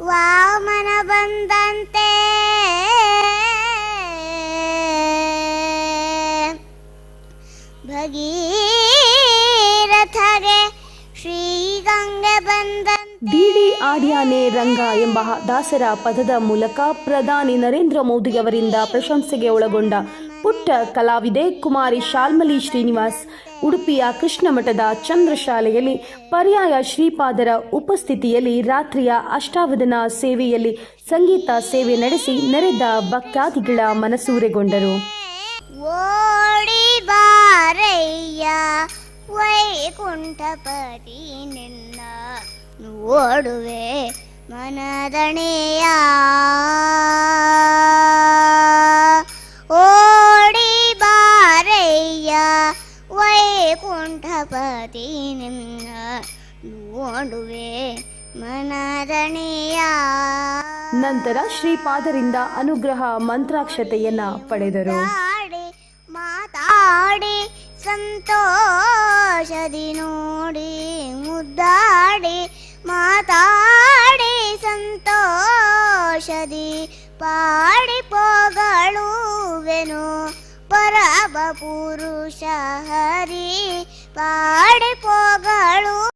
ವಾಮನ ಬಂದಂತೆ. ಭಗೀರಥಗೆ ಶ್ರೀಗಂಗೆ ಬಂದಂತೆ. ಡಿಡಿ ಆಡ್ಯಾನೆ ರಂಗ ಎಂಬ ದಾಸರ ಪದದ ಮೂಲಕ ಪ್ರಧಾನಿ ನರೇಂದ್ರ ಮೋದಿಯವರಿಂದ ಪ್ರಶಂಸೆಗೆ ಒಳಗೊಂಡ ಪುಟ್ಟ ಕಲಾವಿದೆ ಕುಮಾರಿ ಶಾಲ್ಮಲಿ ಶ್ರೀನಿವಾಸ್, ಉಡುಪಿಯ ಕೃಷ್ಣಮಠದ ಚಂದ್ರಶಾಲೆಯಲ್ಲಿ ಪರ್ಯಾಯ ಶ್ರೀಪಾದರ ಉಪಸ್ಥಿತಿಯಲ್ಲಿ ರಾತ್ರಿಯ ಅಷ್ಟಾವಧನ ಸೇವೆಯಲ್ಲಿ ಸಂಗೀತ ಸೇವೆ ನಡೆಸಿ ನೆರೆದ ಭಕ್ತಾದಿಗಳ ಮನಸೂರೆಗೊಂಡರು ಓಡಿ ಬಾರಯ್ಯ, ವೈಕುಂಠಪತಿ ನಿನ್ನ ನೋಡುವೆ ಮನದಣೆಯ. ವೈಕುಂಠಪತಿ ನಿನ್ನ ನೋಡುವೆ ಮನದಣೆಯ. ನಂತರ ಶ್ರೀಪಾದರಿಂದ ಅನುಗ್ರಹ ಮಂತ್ರಾಕ್ಷತೆಯನ್ನ ಪಡೆದರು. ಮಾತಾಡಿ ಮಾತಾಡಿ ಸಂತೋಷದಿ ನೋಡಿ ಮುದ್ದಾಡಿ ಮಾತಾಡಿ ಸಂತೋಷದಿ ಪಾಡಿ. पुरुष हरि